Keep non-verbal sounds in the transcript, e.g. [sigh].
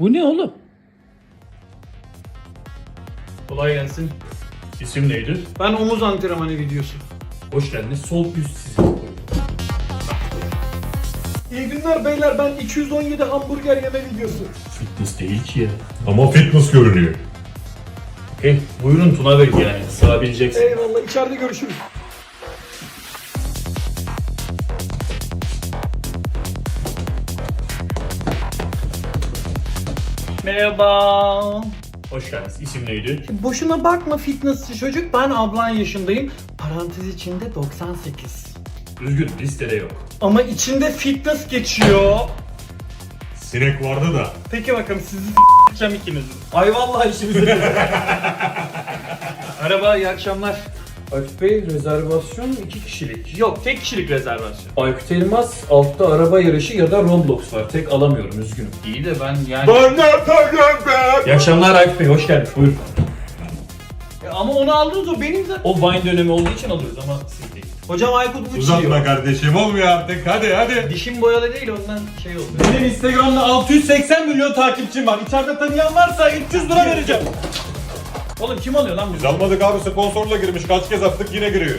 Bu ne oğlum? Kolay gelsin. İsim neydi? Ben omuz antrenmanı videosu. Hoş geldiniz. Sol üst sizin. İyi günler beyler ben 217 hamburger yeme videosu. Fitness değil ki ya. Ama fitness görünüyor. Eh, buyurun Tuna Bey yani. Sığabileceksin. Eyvallah içeride görüşürüz. Merhaba. Hoş geldiniz. İsim neydi? Boşuna bakma fitnessçi çocuk ben ablan yaşındayım. Parantez içinde 98. Üzgün listede yok. Ama içinde fitness geçiyor. Sinek vardı da. Peki bakalım sizi s**eceğim ikinizi. Ay vallahi işimize. [laughs] Merhaba iyi akşamlar. Aykut Bey rezervasyon iki kişilik. Yok tek kişilik rezervasyon. Aykut Elmas altta araba yarışı ya da Roblox var. Tek alamıyorum üzgünüm. İyi de ben yani... Ben ne yapacağım ben? İyi akşamlar Aykut Bey. Hoş geldiniz. Buyurun. Ya ama onu aldınız o benim zaten. O Vine dönemi olduğu için alıyoruz ama siz değil. Hocam Aykut uçuyor. Uzatma kardeşim olmuyor artık hadi hadi. Dişim boyalı değil ondan şey oldu. Benim Instagram'da 680 milyon takipçim var. İçeride tanıyan varsa 300 lira vereceğim. Oğlum kim alıyor lan Biz almadık abi sponsorla girmiş kaç kez attık yine giriyor.